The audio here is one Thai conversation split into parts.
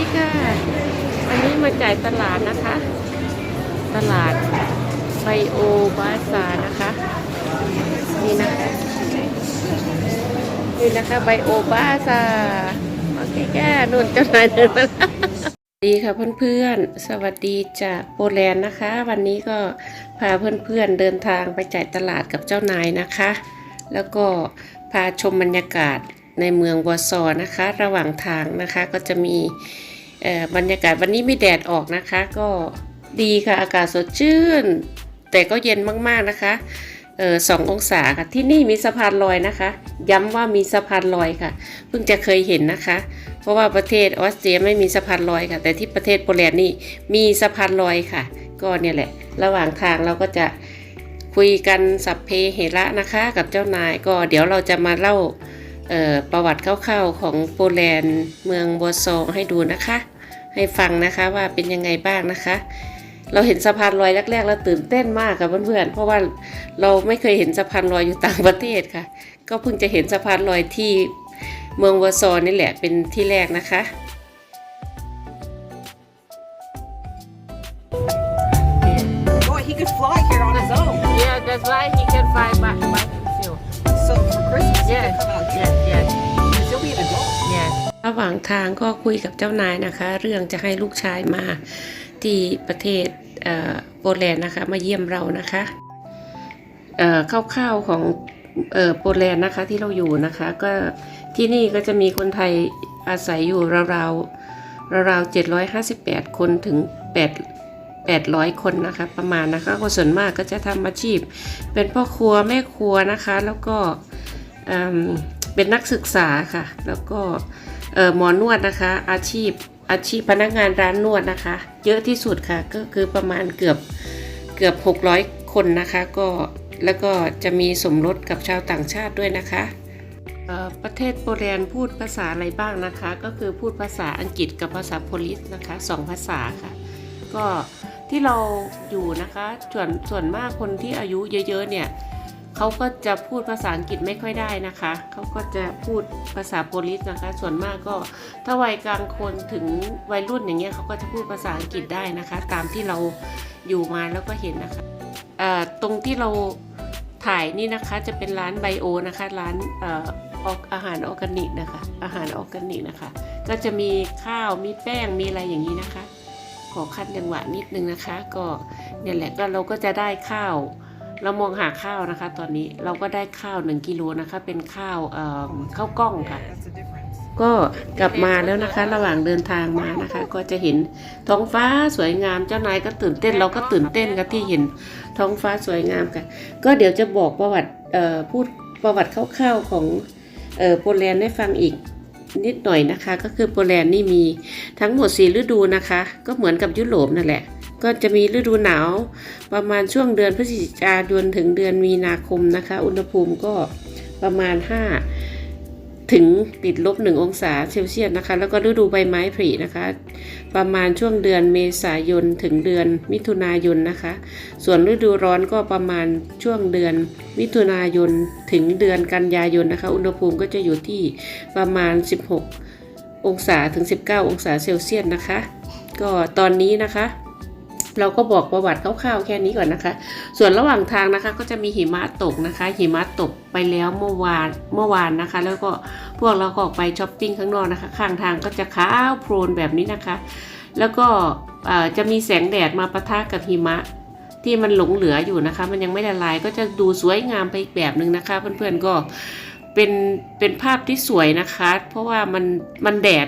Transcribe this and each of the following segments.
ดีค่ะวันนี้มาจ่ายตลาดนะคะ ตลาดไบโอบาซานะคะ นี่นะคะนี่นะคะไบโอบาซาโอเคแก่นุ่นเจ้านายเดินมาดีค่ะเพื่อนๆ สวัสดีจากโปแลนด์นะคะ วันนี้ก็พาเพื่อนๆเดินทางไปจ่ายตลาดกับเจ้านายนะคะ แล้วก็พาชมบรรยากาศ ในเมืองวอร์ซอนะคะ ระหว่างทางนะคะก็จะมีบรรยากาศวันนี้มีแดดออกนะคะ ก็ดีค่ะอากาศสดชื่น แต่ก็เย็นมากๆนะคะออสององศาค่ะที่นี่มีสะพานลอยนะคะ ย้ำว่ามีสะพานลอยค่ะ เพิ่งจะเคยเห็นนะคะ เพราะว่าประเทศออสเตรียไม่มีสะพานลอยค่ะ แต่ที่ประเทศโปแลนด์นี่มีสะพานลอยค่ะ ก็เนี่ยแหละ ระหว่างทางเราก็จะคุยกันสัพเพเหระนะคะ กับเจ้านายก็เดี๋ยวเราจะมาเล่า ประวัติคร่าวๆของโปแลนด์เมืองบัวซองให้ดูนะคะ ให้ฟังนะคะว่าเป็นยังไงบ้างนะคะ เราเห็นสะพานลอยแรกๆเราตื่นเต้นมากค่ะเพื่อนๆเพราะว่าเราไม่เคยเห็นสะพานลอยอยู่ต่างประเทศค่ะ ก็เพิ่งจะเห็นสะพานลอยที่เมืองวอร์ซอนี่แหละเป็นที่แรกนะคะ Boy, he could fly here on his own. Yeah, that's why he can fly by Yes, yes, yes, still be an adult. yes. ระหว่างทางก็คุยกับเจ้านายนะคะ เรื่องจะให้ลูกชายมาที่ประเทศโปแลนด์นะคะ มาเยี่ยมเรานะคะเอ่อคร่าวๆของโปแลนด์นะคะที่เราอยู่นะคะ ก็ที่นี่ก็จะมีคนไทยอาศัยอยู่ราวๆราวๆ758 คนถึง 8 800 คนนะคะประมาณนะคะก็ส่วนมากก็จะทำอาชีพ เป็นพ่อครัวแม่ครัวนะคะ แล้วก็ เป็นนักศึกษาค่ะ แล้วก็หมอนวดนะคะ อาชีพอาชีพพนักงานร้านนวดนะคะ เยอะที่สุดค่ะก็คือประมาณเกือบเกือบ 600 คนนะคะก็แล้วก็จะมีสมรสกับชาวต่างชาติด้วยนะคะประเทศโปแลนด์พูดภาษาอะไรบ้างนะคะ ก็คือพูดภาษาอังกฤษกับภาษาโพลิสนะคะสองภาษาค่ะ ก็ที่เราอยู่นะคะส่วนส่วนมากคนที่อายุเยอะๆเนี่ย เขาก็จะพูดภาษาอังกฤษไม่ค่อยได้นะคะ เขาก็จะพูดภาษาโพลิสนะคะ ส่วนมากก็ถ้าวัยกลางคนถึงวัยรุ่นอย่างเงี้ยเขาก็จะพูดภาษาอังกฤษได้นะคะ ตามที่เราอยู่มาแล้วก็เห็นนะคะตรงที่เราถ่ายนี่นะคะจะเป็นร้านไบโอนะคะ ร้านเอ่อออกอาหารออร์แกนิกนะคะ อาหารออร์แกนิกนะคะ ก็จะมีข้าวมีแป้งมีอะไรอย่างนี้นะคะ ขอคัดจังหวะนิดนึงนะคะ ก็เนี่ยแหละก็เราก็จะได้ข้าว เรามองหาข้าวนะคะ ตอนนี้เราก็ได้ข้าว1กิโลนะคะ เป็นข้าวเอ่อข้าวกล้องค่ะ That's the difference. ก็กลับมาแล้วนะคะ ระหว่างเดินทางมานะคะ ก็จะเห็นท้องฟ้าสวยงามเจ้านายก็ตื่นเต้น เราก็ตื่นเต้นกันที่เห็นท้องฟ้าสวยงามกันก็เดี๋ยวจะบอกประวัติเอ่อพูดประวัติคร่าวๆของเอ่อโปแลนด์ให้ฟังอีกนิดหน่อยนะคะ ก็คือโปแลนด์นี่มีทั้งหมดสี่ฤดูนะคะ ก็เหมือนกับยุโรปนั่นแหละ ก็จะมีฤดูหนาวประมาณช่วงเดือนพฤศจิกายนถึงเดือนมีนาคมนะคะ อุณหภูมิก็ประมาณ 5 ถึงติดลบ 1 องศาเซลเซียสนะคะ แล้วก็ฤดูใบไม้ผลินะคะ ประมาณช่วงเดือนเมษายนถึงเดือนมิถุนายนนะคะ ส่วนฤดูร้อนก็ประมาณช่วงเดือนมิถุนายนถึงเดือนกันยายนนะคะ อุณหภูมิก็จะอยู่ที่ประมาณ 16 องศาถึง 19 องศาเซลเซียสนะคะ ก็ตอนนี้นะคะ เราก็บอกประวัติคร่าวๆแค่นี้ก่อนนะคะ ส่วนระหว่างทางนะคะก็จะมีหิมะตกนะคะ หิมะตกไปแล้วเมื่อวานเมื่อวานนะคะ แล้วก็พวกเราก็ออกไปช้อปปิ้งข้างนอกนะคะ ข้างทางก็จะขาวโพลนแบบนี้นะคะ แล้วก็จะมีแสงแดดมาปะทะกับหิมะที่มันหลงเหลืออยู่นะคะ มันยังไม่ละลายก็จะดูสวยงามไปอีกแบบหนึ่งนะคะ เพื่อนๆก็เป็นเป็นภาพที่สวยนะคะ เพราะว่ามันมันแดด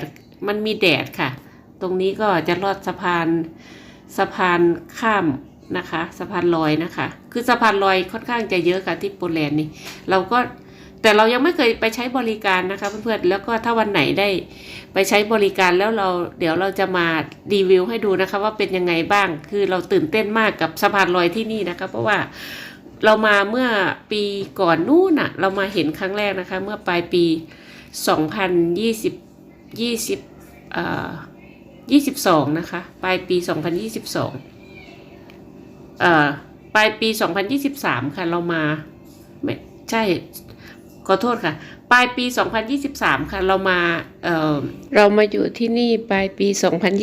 มันมีแดดค่ะ ตรงนี้ก็จะลอดสะพาน สะพานข้ามนะคะ สะพานลอยนะคะ คือสะพานลอยค่อนข้างจะเยอะค่ะที่โปแลนด์นี่เราก็แต่เรายังไม่เคยไปใช้บริการนะคะเพื่อนๆแล้วก็ถ้าวันไหนได้ไปใช้บริการแล้วเราเดี๋ยวเราจะมารีวิวให้ดูนะคะ ว่าเป็นยังไงบ้างคือเราตื่นเต้นมากกับสะพานลอยที่นี่นะคะ เพราะว่าเรามาเมื่อปีก่อนนู่นน่ะ เรามาเห็นครั้งแรกนะคะ เมื่อปลายปี 2020 20เอ่อ 22 นะคะ ปลายปี 2022เอ่อปลายปี 2023 ค่ะ เรามาไม่ใช่ขอโทษค่ะ ปลายปี 2023 ค่ะ เรามาเอ่อเรามาอยู่ที่นี่ปลายปี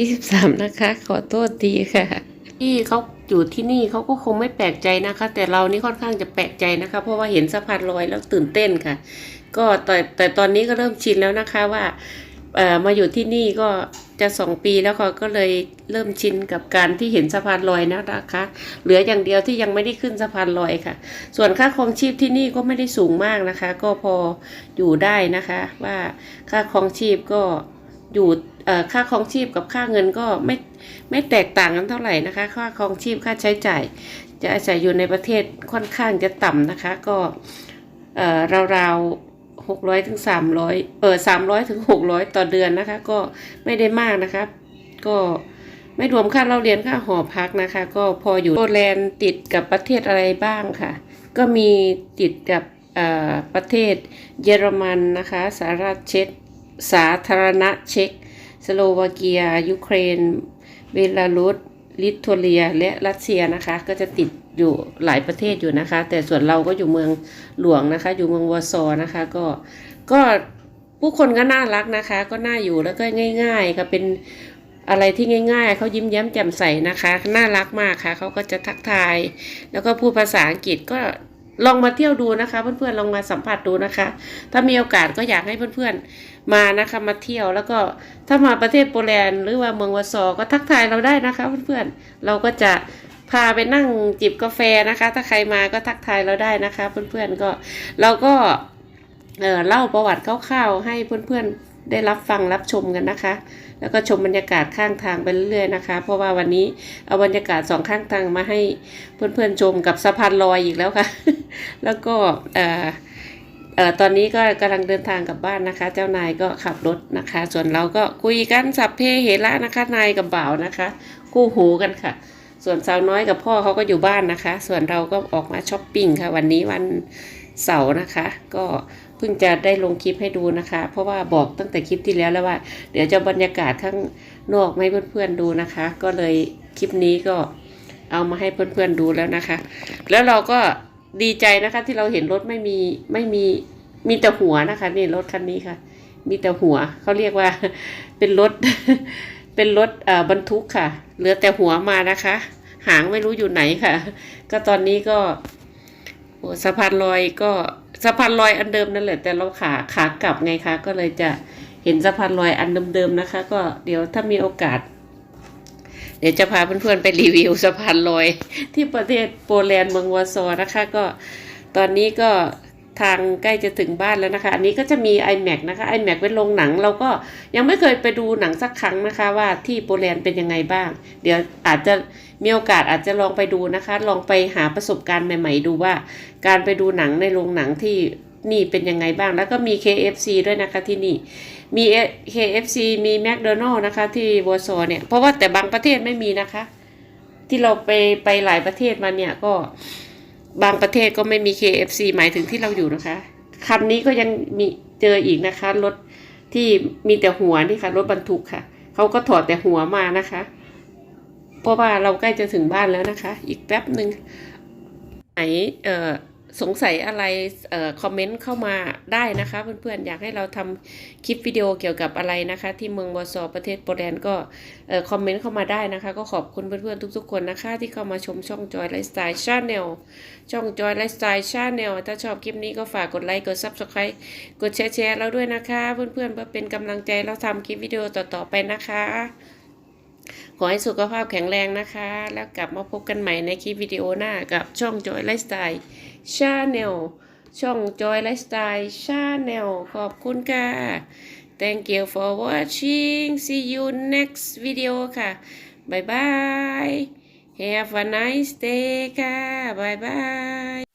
2023 นะคะ ขอโทษทีค่ะ ที่เขาอยู่ที่นี่เขาก็คงไม่แปลกใจนะคะ แต่เรานี่ค่อนข้างจะแปลกใจนะคะ เพราะว่าเห็นสะพานลอยแล้วตื่นเต้นค่ะ ก็แต่แต่ตอนนี้ก็เริ่มชินแล้วนะคะว่าเอ่อ มาอยู่ที่นี่ก็จะสองปีแล้วค่ะก็เลยเริ่มชินกับการที่เห็นสะพานลอยนะคะ เหลืออย่างเดียวที่ยังไม่ได้ขึ้นสะพานลอยค่ะ ส่วนค่าครองชีพที่นี่ก็ไม่ได้สูงมากนะคะ ก็พออยู่ได้นะคะ ว่าค่าครองชีพก็อยู่เออค่าครองชีพกับค่าเงินก็ไม่ไม่แตกต่างกันเท่าไหร่นะคะ ค่าครองชีพค่าใช้จ่าย จะอาศัยอยู่ในประเทศค่อนข้างจะต่ำนะคะ ก็เออราวๆ หกร้อยถึงสามร้อยเออสามร้อยถึงหกร้อยต่อเดือนนะคะ ก็ไม่ได้มากนะคะก็ไม่รวมค่าเราเรียนค่าหอพักนะคะ ก็พออยู่โปแลนด์ติดกับประเทศอะไรบ้างค่ะ ก็มีติดกับอ่อประเทศเยอรมันนะคะสหรัฐเช็กสาธารณเช็กสโลวาเกีย ยูเครนเบลารุส ลิทัวเลียและรัสเซียนะคะ ก็จะติดอยู่หลายประเทศอยู่นะคะ แต่ส่วนเราก็อยู่เมืองหลวงนะคะ อยู่เมืองวอร์ซอ์นะคะ ก็ก็ผู้คนก็น่ารักนะคะ ก็น่าอยู่แล้วก็ง่าย ๆค่ะเป็นอะไรที่ง่าย ๆ เขายิ้มแย้มแจ่มใสนะคะ น่ารักมากค่ะ เขาก็จะทักทาย แล้วก็พูดภาษาอังกฤษก็ลองมาเที่ยวดูนะคะ เพื่อนๆลองมาสัมผัสดูนะคะ ถ้ามีโอกาสก็อยากให้เพื่อนๆ มานะคะมาเที่ยวแล้วก็ถ้ามาประเทศโปแลนด์หรือว่าเมืองวอซอก็ทักทายเราได้นะคะเพื่อนๆเราก็จะพาไปนั่งจิบกาแฟนะคะ ถ้าใครมาก็ทักทายเราได้นะคะ เพื่อนๆก็เราก็เออเล่าประวัติคร่าวๆให้เพื่อนๆได้รับฟังรับชมกันนะคะ แล้วก็ชมบรรยากาศข้างทางไปเรื่อยๆนะคะ เพราะว่าวันนี้เอาบรรยากาศสองข้างทางมาให้เพื่อนๆชมกับสะพานลอยอีกแล้วค่ะ แล้วก็เออตอนนี้ก็กำลังเดินทางกลับบ้านนะคะ เจ้านายก็ขับรถนะคะ ส่วนเราก็คุยกันสับเพเหระนะคะนายกับบ่าวนะคะ คู่หูกันค่ะ ส่วนสาวน้อยกับพ่อเขาก็อยู่บ้านนะคะ ส่วนเราก็ออกมาช้อปปิ้งค่ะ วันนี้วันเสาร์นะคะ ก็เพิ่งจะได้ลงคลิปให้ดูนะคะ เพราะว่าบอกตั้งแต่คลิปที่แล้วแล้วว่า เดี๋ยวจะบรรยากาศข้างนอกให้เพื่อนๆดูนะคะ ก็เลยคลิปนี้ก็เอามาให้เพื่อนๆดูแล้วนะคะ แล้วเราก็ ดีใจนะคะที่เราเห็นรถไม่มีไม่มีมีแต่หัวนะคะนี่รถคันนี้ค่ะ มีแต่หัวเขาเรียกว่าเป็นรถเป็นรถเอ่อบรรทุกค่ะ เหลือแต่หัวมานะคะ หางไม่รู้อยู่ไหนค่ะ ก็ตอนนี้ก็โอ้สะพานลอยก็สะพานลอยอันเดิมนั่นแหละแต่เราขาขากลับไงคะก็เลยจะเห็นสะพานลอยอันเดิมๆนะคะ ก็เดี๋ยวถ้ามีโอกาส เดี๋ยวจะพาเพื่อนๆไปรีวิวสะพานลอย ที่ประเทศโปแลนด์เมืองวอร์ซอ์นะคะ ก็ตอนนี้ก็ทางใกล้จะถึงบ้านแล้วนะคะ อันนี้ก็จะมี iMac นะคะ iMac เป็นโรงหนัง เราก็ยังไม่เคยไปดูหนังสักครั้งนะคะ ว่าที่โปแลนด์เป็นยังไงบ้าง เดี๋ยวอาจจะมีโอกาสอาจจะลองไปดูนะคะ ลองไปหาประสบการณ์ใหม่ ๆ ดูว่า การไปดูหนังในโรงหนังที่ นี่เป็นยังไงบ้าง แล้วก็มี KFC ด้วยนะคะที่นี่ มี KFC มี McDonald นะคะ ที่วอร์ซอเนี่ย เพราะว่าแต่บางประเทศไม่มีนะคะ ที่เราไปไปหลายประเทศมาเนี่ยก็บางประเทศก็ไม่มี KFC หมายถึงที่เราอยู่นะคะคันนี้ก็ยังมีเจออีกนะคะรถที่มีแต่หัวนี่ค่ะรถบรรทุกค่ะเขาก็ถอดแต่หัวมานะคะ เพราะว่าเราใกล้จะถึงบ้านแล้วนะคะ อีกแป๊บหนึ่งไหนเอ่อ สงสัยอะไรอคอมเมนต์เข้ามาได้นะคะ เพื่อนๆอยากให้เราทำคลิปวิดีโอเกี่ยวกับอะไรนะคะ ที่เมืองวอร์ซอประเทศโปแลนด์ก็คอมเมนต์เข้ามาได้นะคะ ก็ขอบคุณเพื่อนๆทุกๆคนนะคะ ที่เข้ามาชมช่องจอยไลฟ์สไตล์ชาแนลช่องจอยไลฟ์สไตล์ชาแนลถ้าชอบคลิปนี้ก็ฝากกดไลค์กด Subscribe กดแชร์แชร์เราด้วยนะคะ เพื่อนๆเพื่อเป็นกำลังใจเราทำคลิปวิดีโอต่อๆไปนะคะ ขอให้สุขภาพแข็งแรงนะคะ แล้วกลับมาพบกันใหม่ในคลิปวิดีโอหน้ากับช่อง Joy Lifestyle Channel ช่อง Joy Lifestyle Channel ขอบคุณค่ะ Thank you for watching see you next video ค่ะ Bye bye Have a nice day ค่ะ Bye bye